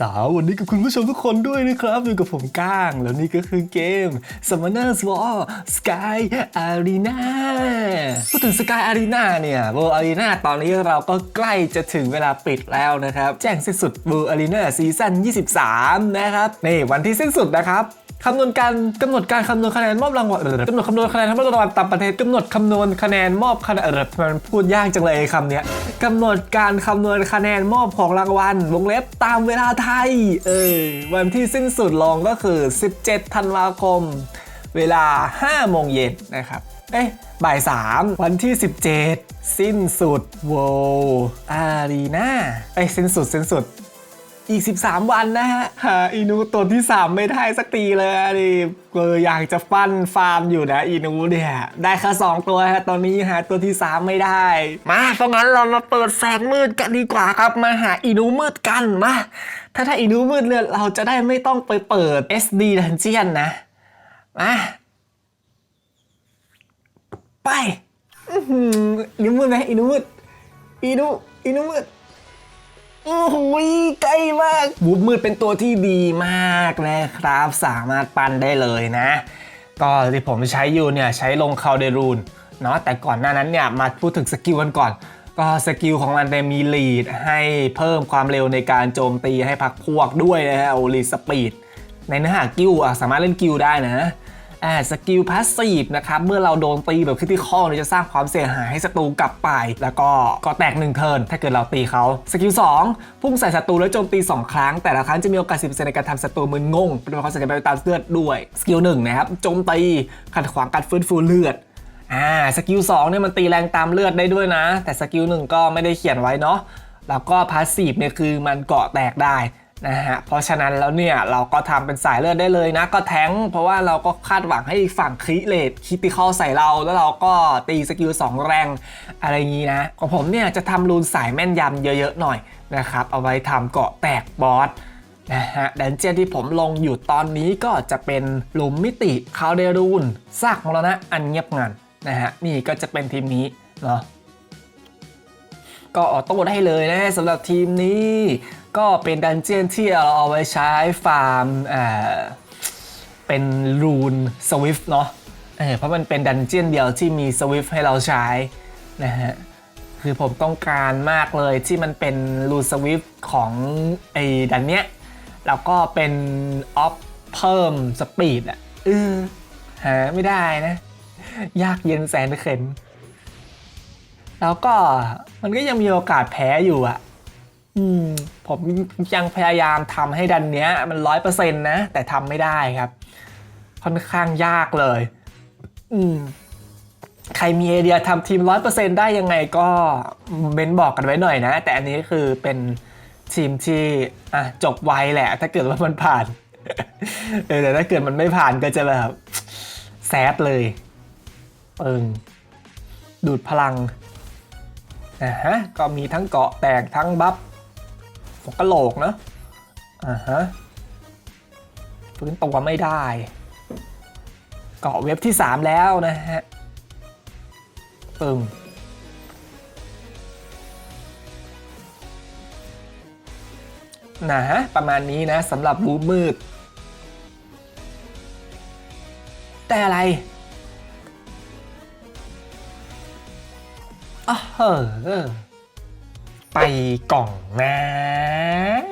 สาววันนี้กับคุณผู้ชมทุกคนด้วยนะครับอยู่กับผมก้าง แล้วนี่ก็คือเกม Summoners War Sky Arena พูดถึง Sky Arena เนี่ย World Arena ตอนนี้เราก็ใกล้จะถึงเวลาปิดแล้วนะครับ แจ้งสิ้นสุด World Arena ซีซั่น23 นะครับนี่วันที่สิ้นสุดนะครับ คำนวณการกำหนดการคำนวณคะแนนมอบรางวัลกำหนดคำนวณคะแนนมอบรางวัลตามประเทศกำหนดคำนวณคะแนนมอบคะแนนมันพูดยากจังเลยคำเนี้ยกำหนดการคำนวณคะแนนมอบของรางวัลวงเล็บตามเวลาไทย เออวันที่สิ้นสุดลองก็คือ 17 ธันวาคม เวลา 5 โมงเย็นนะครับเอ๊ะบ่าย 3 วันที่ 17 สิ้นสุดโวอารีนาเอ้ยสิ้นสุดสิ้นสุด อีก 13 วันนะฮะ หาอีนูตัวที่ 3 ไม่ได้สักทีเลยอะดิเอออยากจะฟันฟาร์มอยู่นะอีนูเนี่ย ได้แค่2ตัวฮะตอนนี้หาตัวที่ 3 ไม่ได้ มาเพราะงั้นเรามาเปิดแสงมืดกันดีกว่าครับมาหาอีนูมืดกันมา ถ้าถ้าอีนูมืดเนี่ยเราจะได้ไม่ต้องไปเปิด SD Dungeon นะมาไปอื้อหืออีนูมืดไหมอีนูมืดอีนูอีนูมืด โอ้โหใกล้มากบูบมืดเป็นตัวที่ดีมากนะครับ สามารถปั้นได้เลยนะ ก็ที่ผมใช้อยู่เนี่ยใช้ลงคาเดรูนเนาะแต่ก่อนหน้านั้นเนี่ยมาพูดถึงสกิลกันก่อน ก็สกิลของมันเนี่ยมีลีดให้เพิ่มความเร็วในการโจมตีให้พักพวกด้วยนะฮะโอลีสปีดในเนื้อหากิลอะสามารถเล่นกิลได้นะ อ่าสกิลพาสซีฟนะครับเมื่อเราโดนตีแบบคริติคอลเนี่ยจะสร้างความเสียหายให้ศัตรูกลับไป แล้วก็ก็แตก1เทิร์นถ้าเกิดเราตีเขาสกิล2พุ่งใส่ศัตรูแล้วโจมตี 2 ครั้ง แต่ละครั้งจะมีโอกาส10%ในการทำศัตรูมึนงงเป็นความสำเร็จไปตามเลือดด้วยสกิล1นะครับโจมตีขัดขวางการฟื้นฟูเลือดอ่าสกิล2เนี่ยมันตีแรงตามเลือดได้ด้วยนะ แต่สกิล1ก็ไม่ได้เขียนไว้เนาะแล้วก็พาสซีฟเนี่ยคือมันเกาะแตกได้ นะฮะเพราะฉะนั้นแล้วเนี่ยเราก็ทำเป็นสายเลือดได้เลยนะ ก็แทงเพราะว่าเราก็คาดหวังให้ฝั่งคริเลตคิติคอลใส่เรา แล้วเราก็ตีสกิล2 แรงอะไรอย่างนี้นะของผมเนี่ยจะทำรูนสายแม่นยำเยอะๆหน่อยนะครับ เอาไว้ทำเกาะแตกบอสนะฮะดันเจียนที่ผมลงอยู่ตอนนี้ก็จะเป็นหลุมมิติคาวเดรูนซากมรณะอันเงียบงันนะฮะนี่ก็จะเป็นทีมนี้เนาะก็ออโต้ได้เลยนะสำหรับทีมนี้ ก็เป็นดันเจียนที่เราเอาไว้ใช้ฟาร์มอ่าเป็นรูนสวิฟเนาะเออเพราะมันเป็นดันเจียนเดียวที่มีสวิฟให้เราใช้นะฮะคือผมต้องการมากเลยที่มันเป็นรูนสวิฟของไอ้ดันเนี้ยแล้วก็เป็นออฟเพิ่มสปีดอะเออหาไม่ได้นะ ยากเย็นแสนเข็นแล้วก็มันก็ยังมีโอกาสแพ้อยู่อะ ผมยังพยายามทำให้ดันเนี้ย มันร้อยเปอร์เซ็นต์นะ แต่ทำไม่ได้ครับ ค่อนข้างยากเลย อืมใครมีไอเดียทำทีม100%ได้ยังไงก็เม้นบอกกันไว้หน่อยนะ แต่อันนี้คือเป็นทีมที่อะจบไวแหละ ถ้าเกิดว่ามันผ่านเออแต่ถ้าเกิดมันไม่ผ่านก็จะแบบแซดเลยเปิงดูดพลังอ่าฮะก็มีทั้งเกาะแตกทั้งบัฟ หัวกะโหลกเนอะอ่าฮะฟื้นตัวไม่ได้ เกาะเว็บที่ 3 แล้วนะฮะปึ้งนะฮะประมาณนี้นะสำหรับบูมืด แต่อะไรอ้าวเฮ้อ ไปกล่องนะ